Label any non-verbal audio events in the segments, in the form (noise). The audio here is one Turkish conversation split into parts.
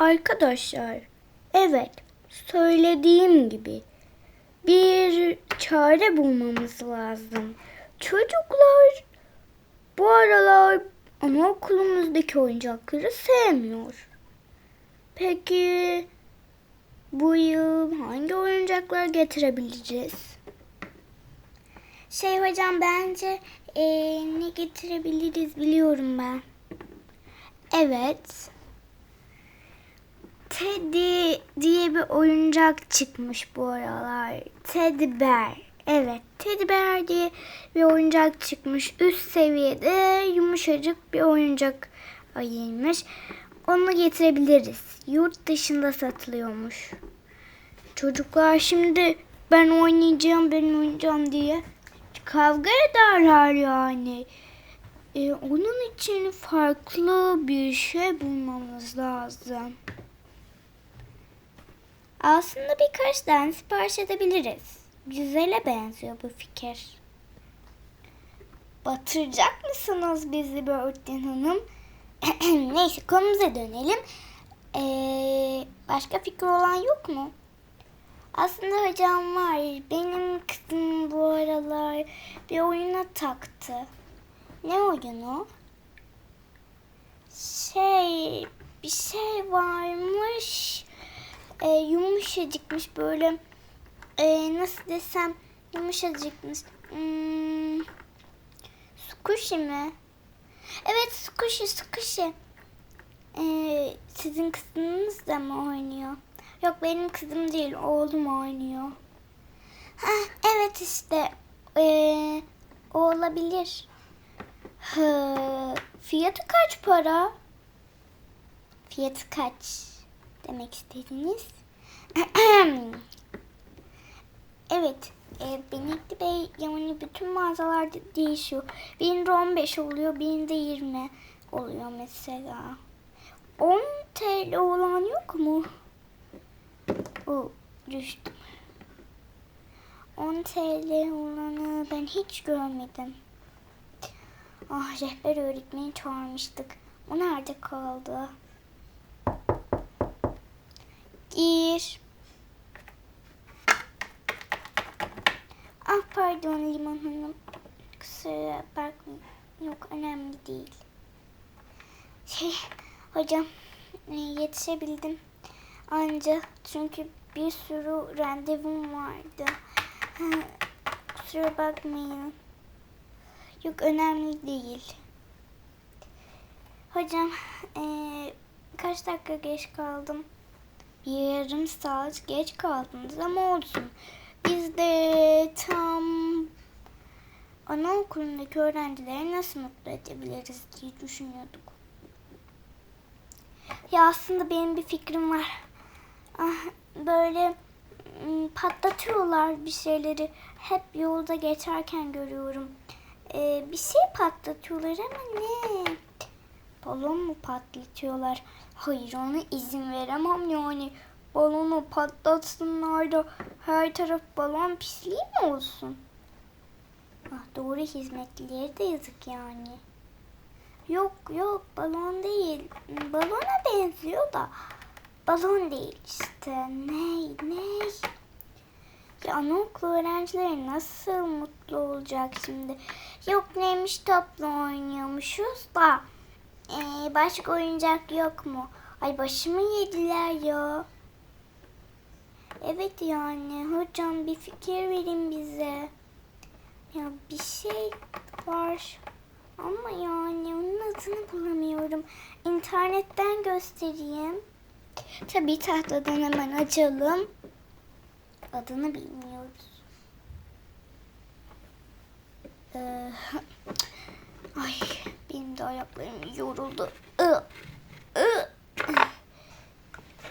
Arkadaşlar, evet söylediğim gibi bir çare bulmamız lazım. Çocuklar bu aralar anaokulumuzdaki oyuncakları sevmiyor. Peki bu yıl hangi oyuncaklar getirebileceğiz? Şey hocam bence eee, ne getirebiliriz biliyorum ben. Evet. Teddy diye bir oyuncak çıkmış bu aralar. Teddy Bear. Evet, Teddy Bear diye bir oyuncak çıkmış. Üst seviyede yumuşacık bir oyuncak ayırmış. Onu getirebiliriz. Yurt dışında satılıyormuş. Çocuklar şimdi ben oynayacağım, ben oynayacağım diye kavga ederler yani. Ee, onun için farklı bir şey bulmamız lazım. Aslında birkaç tane sipariş edebiliriz. Güzele benziyor bu fikir. Batıracak mısınız bizi Börtün Hanım? (clears throat) Neyse konumuza dönelim. Ee, başka fikir olan yok mu? Aslında hocam var. Benim kızım bu aralar bir oyuna taktı. Ne oyunu? Şey, bir şey varmış. Ee, yumuşacıkmış böyle. Ee, nasıl desem yumuşacıkmış. Hmm, squishy mi? Evet squishy squishy. Ee, sizin kızınız da mı oynuyor? Yok benim kızım değil oğlum oynuyor. Heh, evet işte ee, o olabilir. Hı, fiyatı kaç para? Fiyatı kaç demek istediniz? (clears throat) evet e, Benekli Bey yani bütün mağazalarda değişiyor. Birinde 15 oluyor birinde 20 oluyor mesela. 10 TL olan yok mu? O düştüm. 10 TL olanı ben hiç görmedim. Ah rehber öğretmeni çağırmıştık. O nerede kaldı? Gir. Ah pardon Liman Hanım. Kusura bakmayın. Yok önemli değil. Şey hocam e, yetişebildim. Anca çünkü bir sürü randevum vardı. Kusura bakmayın. Yok önemli değil. Hocam eee, kaç dakika geç kaldım? Bir yarım saat geç kaldınız ama olsun. Biz de tam anaokulundaki öğrencileri nasıl mutlu edebiliriz diye düşünüyorduk. Ya aslında benim bir fikrim var. Ah, böyle mm, patlatıyorlar bir şeyleri. Hep yolda geçerken görüyorum. Ee, bir şey patlatıyorlar ama ne? Balon mu patlatıyorlar? Hayır ona izin veremem yani. Balonu patlatsınlar da her taraf balon pisliği mi olsun? Ah, doğru hizmetlileri de yazık yani. Yok yok balon değil. Balona benziyor da balon değil işte. Ne ne? Ya anaokulu öğrencileri nasıl mutlu olacak şimdi? Yok neymiş topla oynuyormuşuz da ee, başka oyuncak yok mu? Ay başımı yediler ya. Evet yani hocam bir fikir verin bize. Ya bir şey var ama yani onun adını bulamıyorum. İnternetten göstereyim. Tabii tahtadan hemen açalım. Adını bilmiyoruz. Ee, ay de ayaklarım yoruldu. Iı.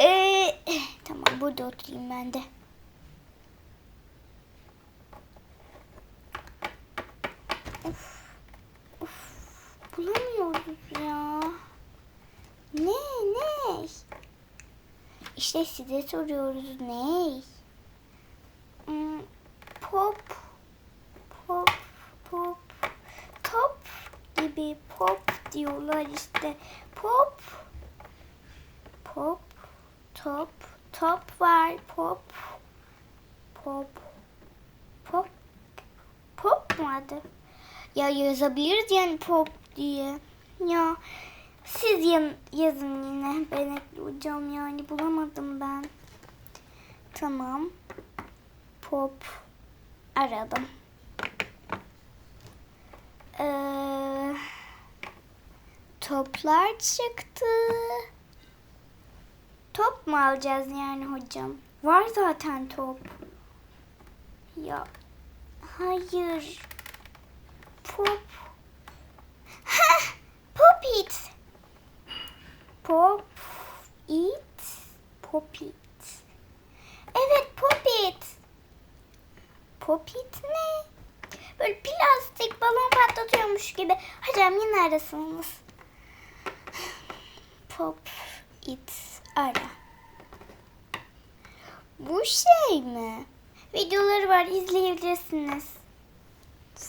Ee, tamam burada oturayım ben de. Of, of, bulamıyoruz ya. Ne ne? İşte size soruyoruz ne? Hmm, pop, pop, top gibi pop diyorlar işte. Pop, pop, Top. Top var. Pop. Pop. Pop. Pop mu? Ya yazabiliriz yani pop diye. Ya siz yan, yazın yine. Ben ekleyeceğim yani bulamadım ben. Tamam. Pop. Aradım. Ee, toplar çıktı. Top mu alacağız yani hocam? Var zaten top. Ya hayır. Pop. Heh, pop it. Pop it. Pop it. Evet pop it. Pop it ne? Böyle plastik balon patlatıyormuş gibi. Hocam yine arasınız. Pop it ara. Bu şey mi? Videoları var izleyebilirsiniz.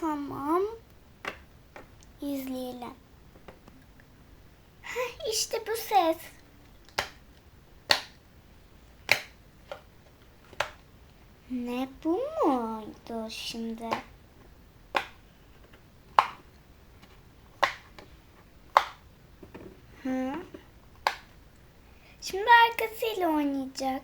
Tamam. İzleyelim. Heh, İşte bu ses. Ne bu muydu şimdi? Hı? Şimdi arkasıyla oynayacak.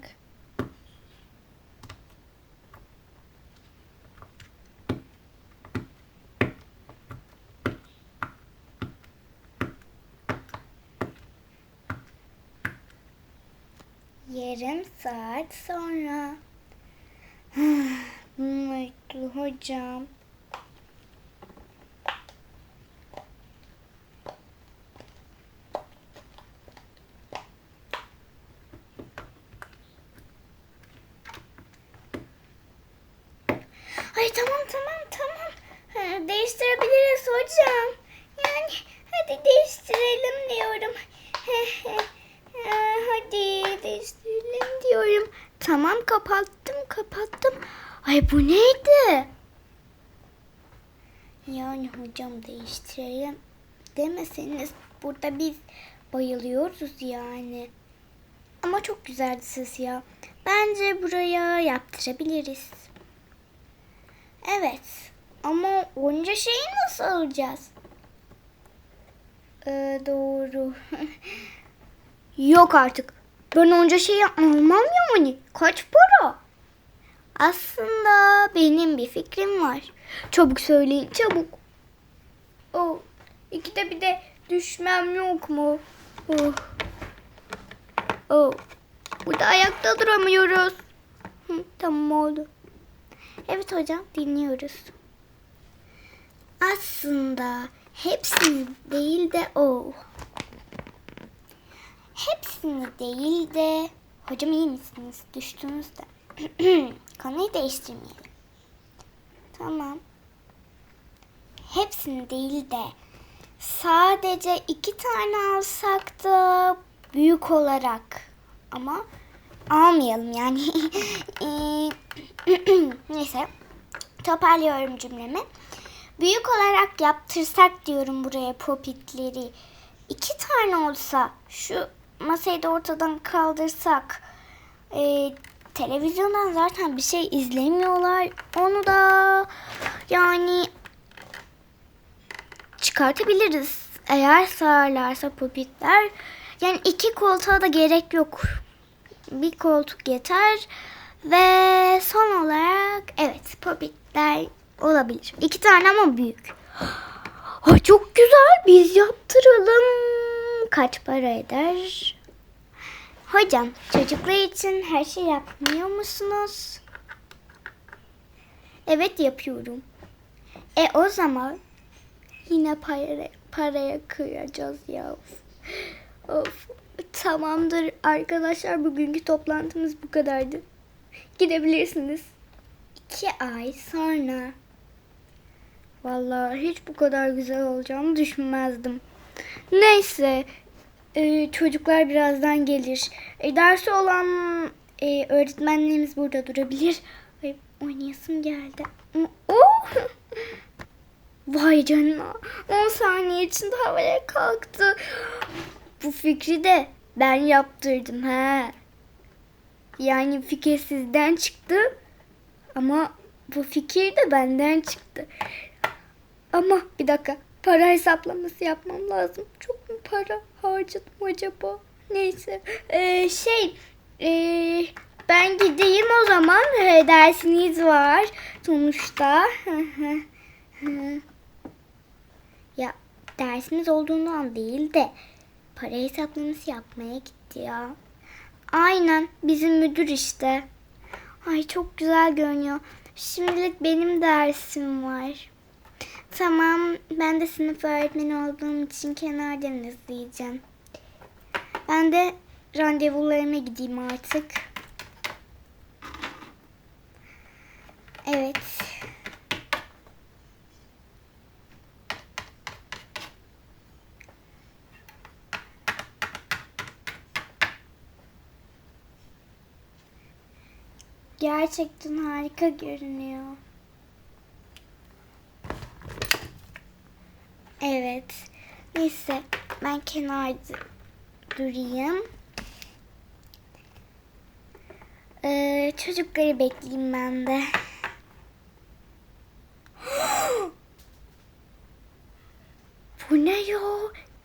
Yarım saat sonra. (sighs) Mutlu hocam. Ay tamam tamam tamam. Ha, Değiştirebiliriz hocam. Yani hadi değiştirelim diyorum. Ha, hadi değiştirelim diyorum. Tamam kapattım kapattım. Ay bu neydi? Yani hocam değiştirelim demeseniz burada biz bayılıyoruz yani. Ama çok güzeldi ses ya. Bence buraya yaptırabiliriz. Evet. Ama onca şeyi nasıl alacağız? Ee, doğru. (laughs) Yok artık. Ben onca şey almam yani. Kaç para? Aslında benim bir fikrim var. Çabuk söyleyin çabuk. Oh, ikide bir de düşmem yok mu? Oh. Oh. Burada ayakta duramıyoruz. Hı, tamam oldu. Evet hocam dinliyoruz. Aslında hepsini değil de o. Hepsini değil de hocam iyi misiniz? Düştünüz de. (clears throat) Konuyu değiştirmeyelim. Tamam. Hepsini değil de sadece iki tane alsak da büyük olarak ama almayalım yani. Eee, (laughs) (clears throat) Neyse toparlıyorum cümlemi. Büyük olarak yaptırsak diyorum buraya popitleri. İki tane olsa şu masayı da ortadan kaldırsak. Eee, televizyondan zaten bir şey izlemiyorlar. Onu da yani çıkartabiliriz. Eğer sağlarsa popitler. Yani iki koltuğa da gerek yok. Bir koltuk yeter. Ve son olarak evet popitler olabilir. İki tane ama büyük. (gasps) Ay çok güzel biz yaptıralım. Kaç para eder? Hocam çocuklar için her şey yapmıyor musunuz? Evet yapıyorum. E o zaman yine paraya, paraya kıyacağız ya. Of. Tamamdır arkadaşlar bugünkü toplantımız bu kadardı. Gidebilirsiniz. İki ay sonra. Vallahi hiç bu kadar güzel olacağını düşünmezdim. Neyse. E, çocuklar birazdan gelir. E, dersi olan e, öğretmenlerimiz burada durabilir. Ay, oynayasım geldi. Oh! Vay canına. 10 saniye içinde havaya kalktı. Bu fikri de ben yaptırdım ha. Yani fikir sizden çıktı. Ama bu fikir de benden çıktı. Ama bir dakika. Para hesaplaması yapmam lazım. Çok para harcadım acaba? Neyse. Ee, şey. ee, ben gideyim o zaman. Ee, dersiniz var. Sonuçta. ya dersimiz olduğundan değil de para hesaplaması yapmaya gitti ya. Aynen bizim müdür işte. Ay çok güzel görünüyor. Şimdilik benim dersim var. Tamam ben de sınıf öğretmeni olduğum için kenardan izleyeceğim. Ben de randevularıma gideyim artık. Evet. Gerçekten harika görünüyor. Evet. Neyse ben kenarda durayım. Ee, çocukları bekleyeyim ben de. (gasps) Bu ne ya?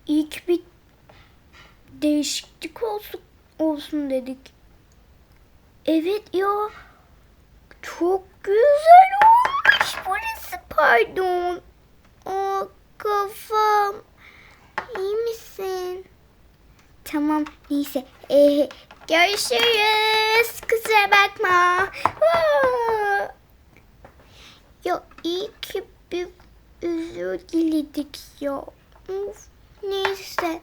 İlk bir değişiklik olsun, olsun dedik. Evet ya. Çok güzel olmuş burası pardon. Aa, kafam. İyi misin? Tamam neyse. Ee, görüşürüz. Kusura bakma. Ya iyi ki bir özür diledik ya. Of, neyse.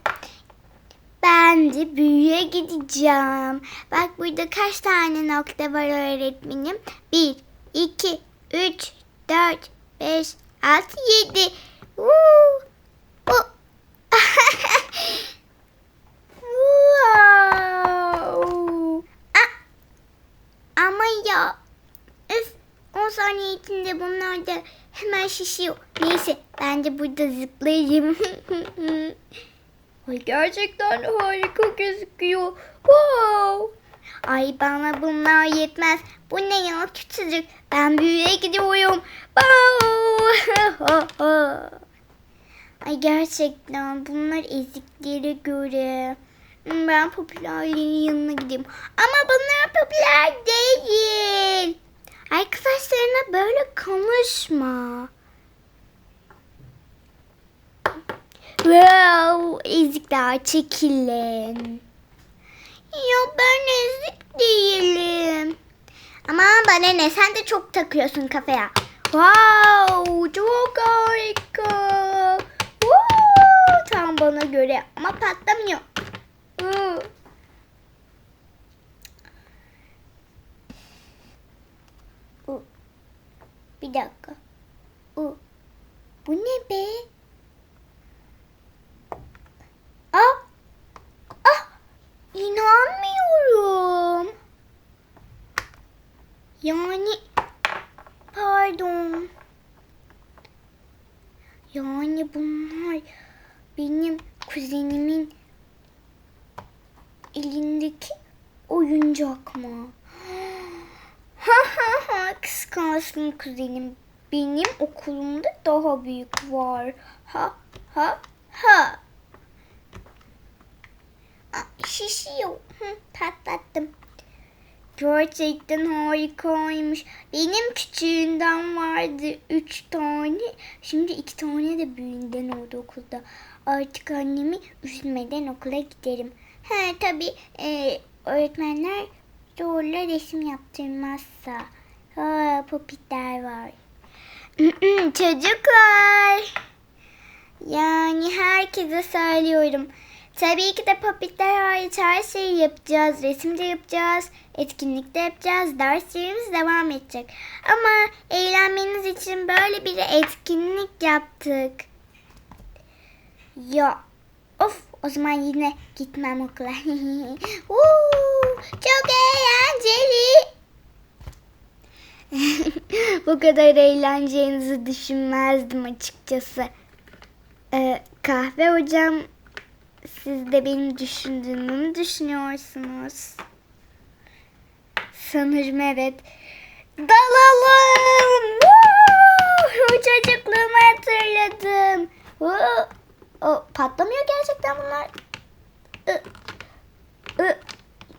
Ben de büyüye gideceğim. Bak burada kaç tane nokta var öğretmenim? 1, 2, 3, 4, 5, 6, 7. Woo! Wow. Ama ya öf 10 saniye içinde bunlar da hemen şişiyor. Neyse ben de burada zıplayayım. (laughs) Ay gerçekten harika gözüküyor. Wow. Ay bana bunlar yetmez. Bu ne ya küçücük. Ben büyüye gidiyorum. Wow. (laughs) Ay gerçekten bunlar eziklere göre. Hmm, Ben popülerlerin yanına gideyim. Ama bunlar popüler değil. Arkadaşlarına böyle konuşma. Wow, ezikler çekilin. Ya ben ezik değilim. Ama bana ne sen de çok takıyorsun kafaya. Wow, çok harika. Tam bana göre ama patlamıyor. Bir dakika. Bu ne be? Ah! Ah! İnanmıyorum. Yani pardon. Yani bunlar benim kuzenimin elindeki oyuncak mı? Ha ha ha kıskansın kuzenim. Benim okulumda daha büyük var. Ha ha ha. Aa, Şişiyor. Hı, patlattım. Gerçekten harikaymış. Benim küçüğünden vardı üç tane. Şimdi iki tane de büyüğünden oldu okulda. Artık annemi üzmeden okula giderim. He tabi e, öğretmenler zorla resim yaptırmazsa. Popitler var. (clears throat) Çocuklar. Yani herkese söylüyorum. Tabii ki de popitler hariç her şeyi yapacağız. Resim de yapacağız. Etkinlik de yapacağız. Derslerimiz devam edecek. Ama eğlenmeniz için böyle bir etkinlik yaptık. Ya of o zaman yine gitmem okula. (laughs) Woo, çok eğlenceli. Bu kadar eğleneceğinizi düşünmezdim açıkçası. Ee, kahve hocam siz de benim düşündüğümü mü düşünüyorsunuz? Sanırım evet. Dalalım. Woo! Çocukluğumu hatırladım. Woo! O, patlamıyor gerçekten bunlar. Ü, ü,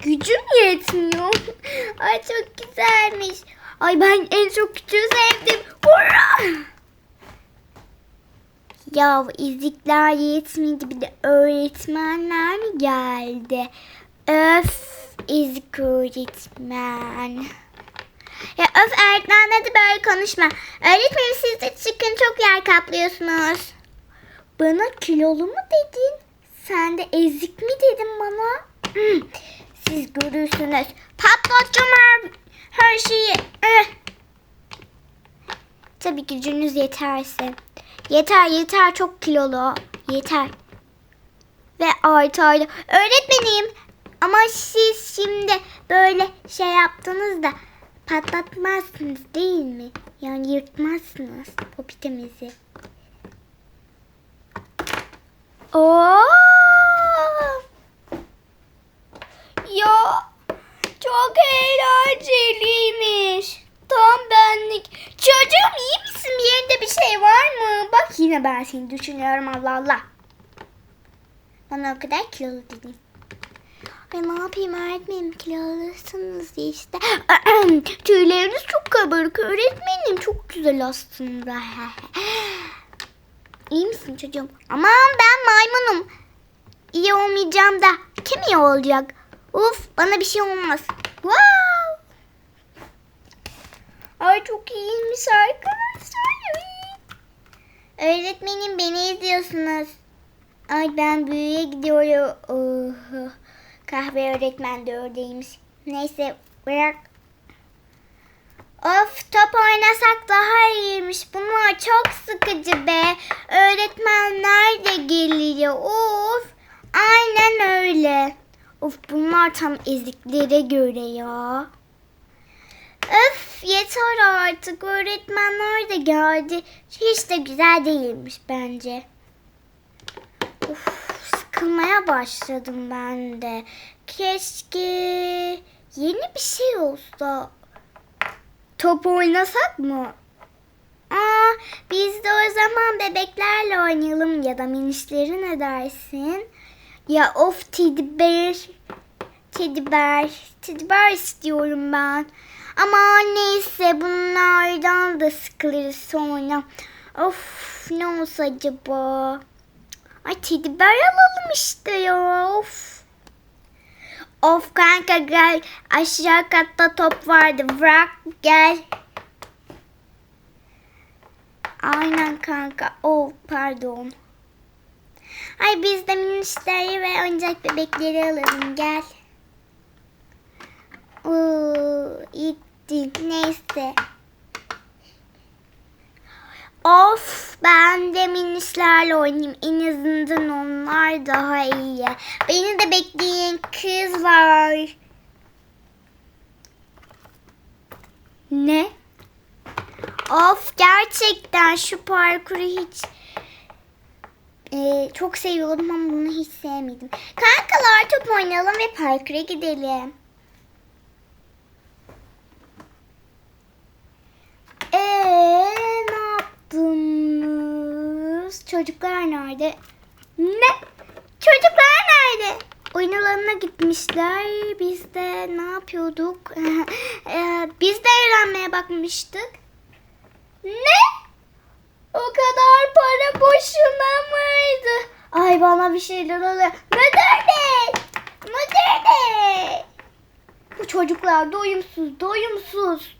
Gücüm yetmiyor. (laughs) Ay çok güzelmiş. Ay ben en çok küçüğü sevdim. Hurra! Ya izlikler yetmedi bir de öğretmenler mi geldi? Öf ezik öğretmen. Ya öf öğretmenle de böyle konuşma. Öğretmenim siz de çıkın çok yer kaplıyorsunuz. Bana kilolu mu dedin? Sen de ezik mi dedin bana? Hmm, Siz görürsünüz. Patlatacağım her, şeyi. Eh. Tabii gücünüz yeterse. Yeter yeter çok kilolu. Yeter. Ve artı artı. Öğretmenim ama siz şimdi böyle şey yaptınız da patlatmazsınız değil mi? Yani yırtmazsınız popitemizi. Oo! Ya çok eğlenceliymiş. Tam benlik. Çocuğum iyi misin? Bir yerinde bir şey var mı? Bak yine ben seni düşünüyorum Allah Allah. Bana o kadar kilolu dedin. Ay ne yapayım öğretmenim kilolusunuz işte. (clears throat) Tüyleriniz çok kabarık öğretmenim. Çok güzel aslında. (gasps) İyi misin çocuğum? Aman ben maymunum. İyi olmayacağım da kim iyi olacak? Uf bana bir şey olmaz. Wow. Ay çok iyiymiş arkadaşlar. Öğretmenim beni izliyorsunuz. Ay ben büyüye gidiyorum. Oh, kahve öğretmen de oradaymış. Neyse bırak. Of top oynasak daha iyiymiş. Bunlar çok sıkıcı be. Öğretmenler de geliyor. Of. Aynen öyle. Of bunlar tam eziklere göre ya. Öf yeter artık. Öğretmenler de geldi. Hiç de güzel değilmiş bence. Of sıkılmaya başladım ben de. Keşke yeni bir şey olsa. Top oynasak mı? Aa, biz de o zaman bebeklerle oynayalım ya da minişleri ne dersin? Ya of teddy bear. Teddy bear. Teddy bear istiyorum ben. Ama neyse bunlardan da sıkılırız sonra. Of ne olsa acaba? Ay teddy bear alalım işte ya. Of. Of kanka gel. Aşağı katta top vardı. Bırak gel. Aynen kanka. Oh pardon. Ay biz de minişleri ve oyuncak bebekleri alalım gel. Oo, gitti. Neyse. Of ben de minişlerle oynayayım. En azından onlar daha iyi. Beni de bekleyin kız var. Ne? Of gerçekten şu parkuru hiç Ee, çok seviyordum ama bunu hiç sevmedim. Kankalar top oynayalım ve parkura gidelim. Eee ne yaptınız? Çocuklar nerede? Ne? Çocuklar nerede? Oyun alanına gitmişler. Biz de ne yapıyorduk? (laughs) Ee, Biz de eğlenmeye bakmıştık. Ne? O kadar para boşuna mıydı? Ay bana bir şeyler oluyor. Müdür bey! Müdür bey! Bu çocuklar doyumsuz, doyumsuz.